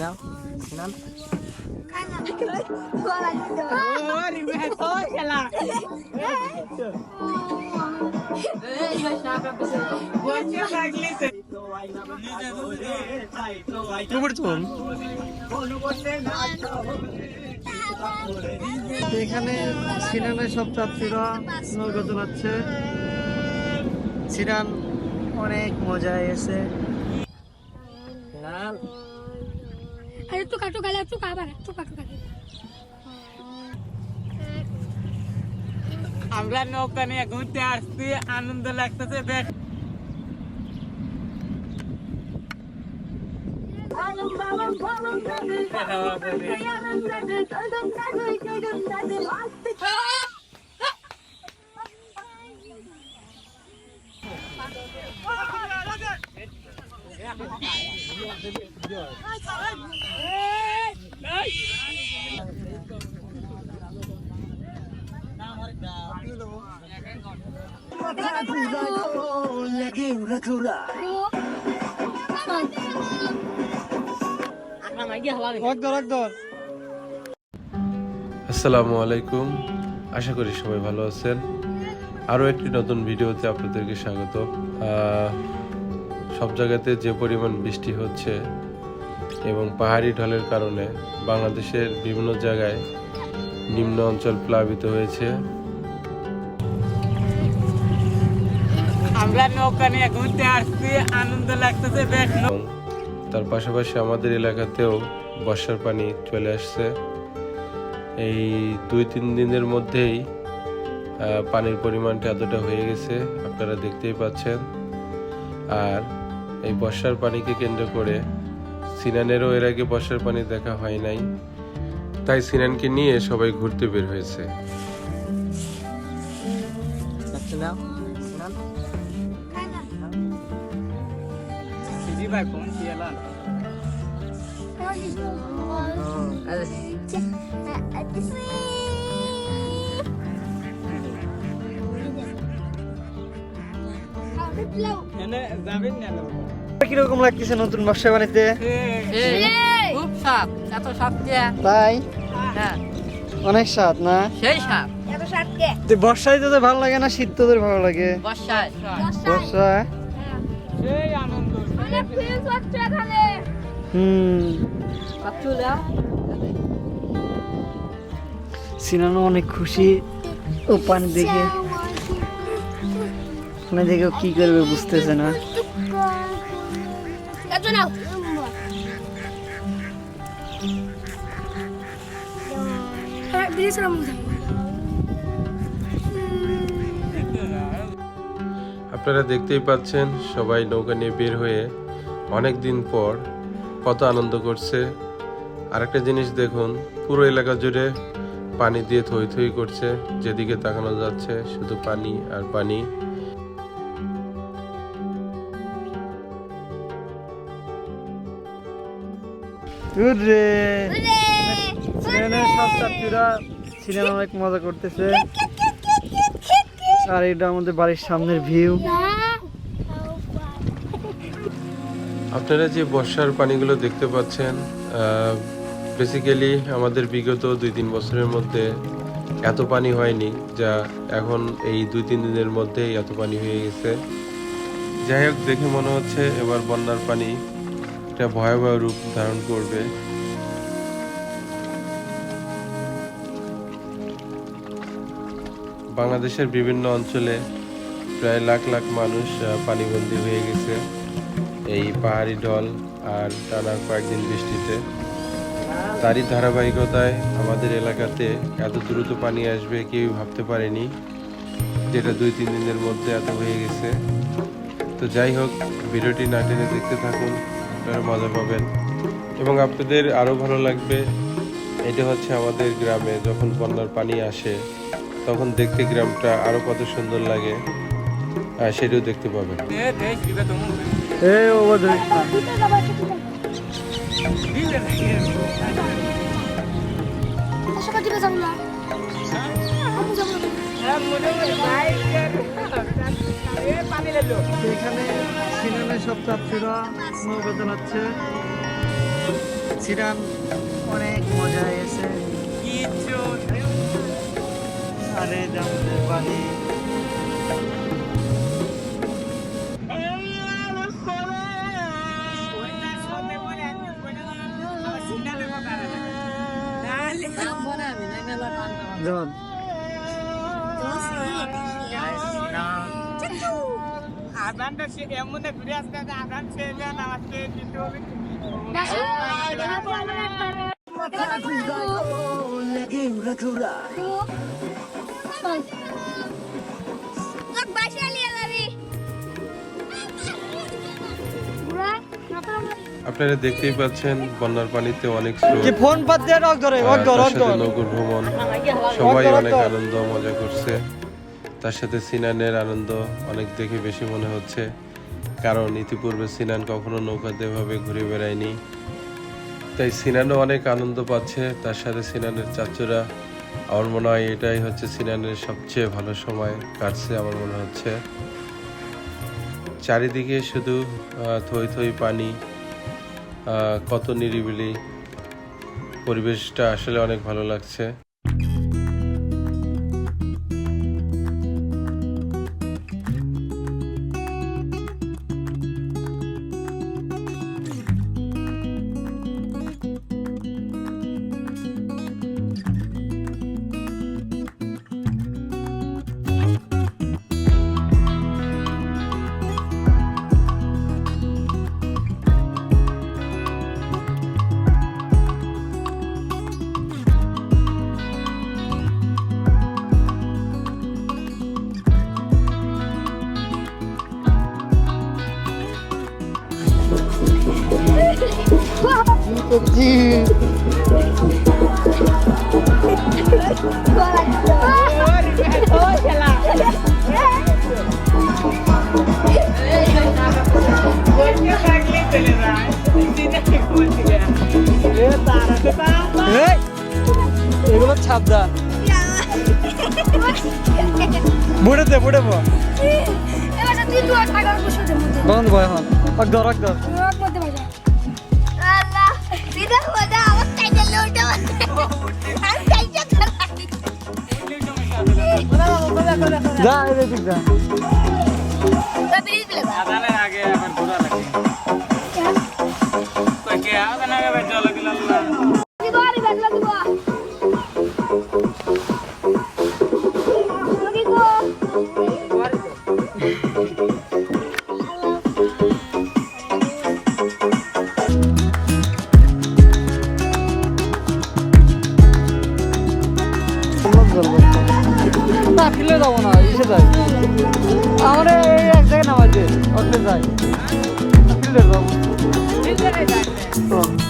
না সিনান চুন এখানে সিনানের সব যাত্রীরা নৌকা চালাচ্ছে। সিনান অনেক মজা এসে সিনান अरे तू काटू गाला तू का बारा तू काटू गाला আমরা নৌকা নিয়ে ঘুরতে আসছি আনন্দ লাগতেছে বেশ আসসালামু আলাইকুম। আশা করি সবাই ভালো আছেন। আরও একটি নতুন ভিডিওতে আপনাদেরকে স্বাগত সব জায়গাতে যে পরিমাণ বৃষ্টি হচ্ছে এবং পাহাড়ি ঢলের কারণে বাংলাদেশের বিভিন্ন জায়গায় নিম্ন অঞ্চল প্লাবিত হয়েছে। আমরা নৌকা নিয়ে ঘুরতে আসছি আনন্দ লাগতেছে তার পাশাপাশি আমাদের এলাকাতেও বর্ষার পানি চলে আসছে। এই দুই তিন দিনের মধ্যেই পানির পরিমাণটা এতটা হয়ে গেছে আপনারা দেখতেই পাচ্ছেন। আর এই বর্ষার পানিকে কেন্দ্র করে। সিনানেরও এর আগে বর্ষার পানি দেখা হয় নাই। তাই সিনানকে নিয়ে সবাই ঘুরতে বের হয়েছে। এনে যাবেন না কীরকম লাগতেছে নতুন ব্যবসা বানিতে খুব সাপ এত সাপ তাই? হ্যাঁ। অনেক স্বাদ না? সেই সাপ বর্ষায় তোদের ভালো লাগে না শীত তোদের ভালো লাগে? বর্ষায় বর্ষা সেই আনন্দ। হুম। সিনানো অনেক খুশি। ও পানি দেখে পানি দেখে কি করবে বুঝতেছে না। Ramazan. আপনারা দেখতেই পাচ্ছেন সবাই নৌকা নিয়ে বের হয়ে অনেক দিন পর কত আনন্দ করছে। আরেকটা জিনিস দেখুন পুরো এলাকা জুড়ে পানি দিয়ে থই থই করছে যেদিকে তাকানো যাচ্ছে শুধু পানি আর পানি। রে সিনেমার সব ছাত্রীরা সিনেমা অনেক মজা করতেছে। আর এটা আমাদের বাড়ির সামনের ভিউ। আপনারা যে বর্ষার পানিগুলো দেখতে পাচ্ছেন বেসিক্যালি আমাদের বিগত দুই তিন বছরের মধ্যে এত পানি হয়নি যা এখন এই দুই তিন দিনের মধ্যেই এত পানি হয়ে গেছে। যাই হোক দেখে মনে হচ্ছে এবার বন্যার পানি একটা ভয়াবহ রূপ ধারণ করবে। বাংলাদেশের বিভিন্ন অঞ্চলে প্রায় লাখ লাখ মানুষ পানিবন্দী হয়ে গেছে এই পাহাড়ি ঢল আর টানা কয়েকদিন বৃষ্টিতে। তারই ধারাবাহিকতায় আমাদের এলাকাতে এত দ্রুত পানি আসবে কেউ ভাবতে পারেনি, যেটা দুই তিন দিনের মধ্যে এত হয়ে গেছে। তো যাই হোক, ভিডিওটি না টেনে দেখতে থাকুন। আপনারা মজা পাবেন। এবং আপনাদের আরও ভালো লাগবে। এটা হচ্ছে আমাদের গ্রামে যখন বন্যার পানি আসে তখন দেখতে গ্রামটা আরও কত সুন্দর লাগে। আর সেটাও দেখতে পাবেন। দে এখানে সিনানের সব ছাত্রীরা নৌকা চালাচ্ছে সিনান অনেক মজা এসে আরে যেমন পানি জন আপনারা দেখতেই পাচ্ছেন বন্যার পানিতে অনেক ফোন বাদ দিয়ে ভ্রমণ সবাই অনেক আনন্দ মজা করছে। তার সাথে সিনানের আনন্দ অনেক দেখে বেশি মনে হচ্ছে। কারণ ইতিপূর্বে সিনান কখনো নৌকাতে এভাবে ঘুরে বেড়ায়নি। তাই সিনানও অনেক আনন্দ পাচ্ছে। তার সাথে সিনানের চাচুরা। আমার মনে হয় এটাই হচ্ছে সিনানের সবচেয়ে ভালো সময় কাটছে আমার মনে হচ্ছে। চারিদিকে শুধু থই থই পানি। কত নিরিবিলি। পরিবেশটা আসলে অনেক ভালো লাগছে। ছাপদা বুড়ে দে বুড়ে বো বন্ধ বয় হন। রক ধর রক ধর। রক হ্যাঁ।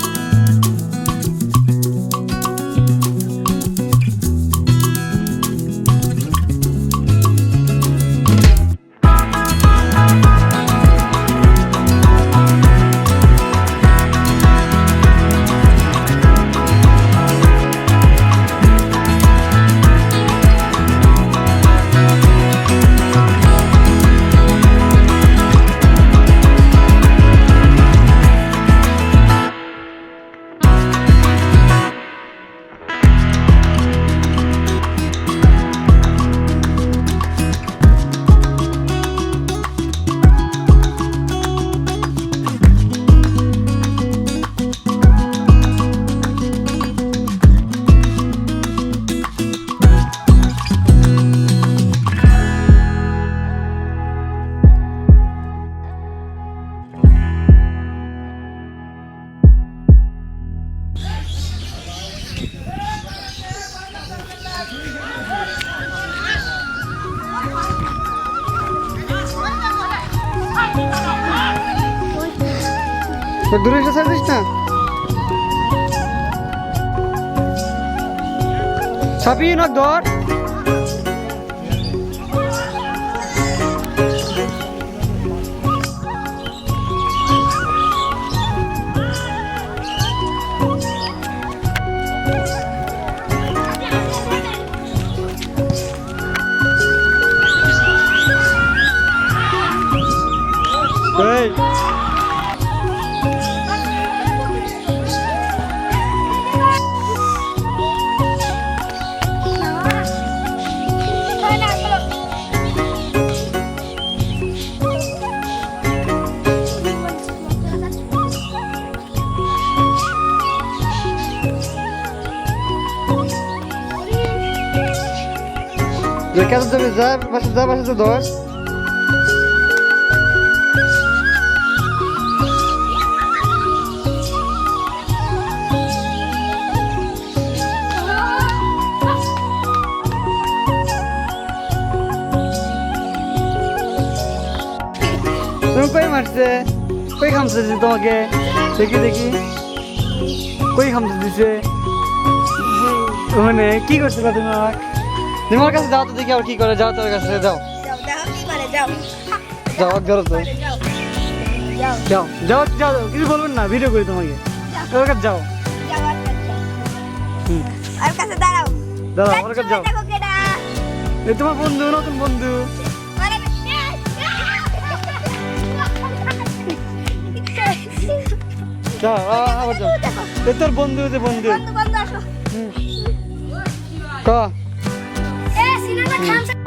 দূরে এসে ছাড়িস না ছাপিয়ে না ধর এই যে কাছে যাবে যা পাশে যা পাশে তো ধর তুমি কই মারছে কই খামছে তোমাকে দেখি দেখি কই খামছে দিছে মানে কি করছিল তুমি তোমার কাছে যাও তো দেখি আর কি করে যাও তোর কাছে যাও। যাও কি করে যাও। যাও ধরো তো। যাও যাও। যাও কিছু বলবেন না ভিডিও করি তোমাকে। ওর কাছে যাও। আর কাছে দাঁড়াও। দাঁড়াও ওর কাছে যাও। এই তোমার বন্ধু নতুন বন্ধু। যাও আবার যাও। তোর বন্ধু যে বন্ধু। বন্ধু বন্ধু আসো। হুম। ক? এ সিনেমা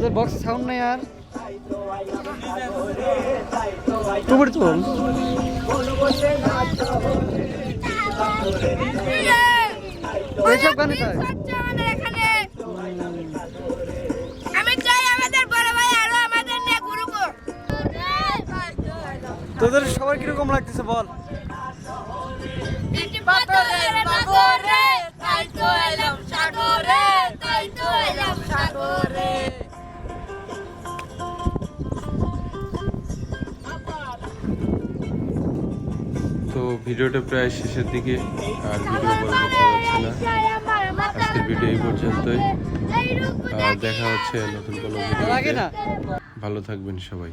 তোদের বক্সে সাউন্ড নাই আর। তুই চল এইসব গানে চাই আমাদের এখানে আমি চাই আমাদের বড় ভাই আরও আমাদের নিয়ে ঘুরুক। তোদের সবার কীরকম লাগতেছে বল? ভিডিওটা প্রায় শেষের দিকে আর ভিডিও করতে না। আজকের ভিডিও এই পর্যন্তই। আর দেখা হচ্ছে নতুন কোনো ভিডিও ভালো থাকবেন সবাই।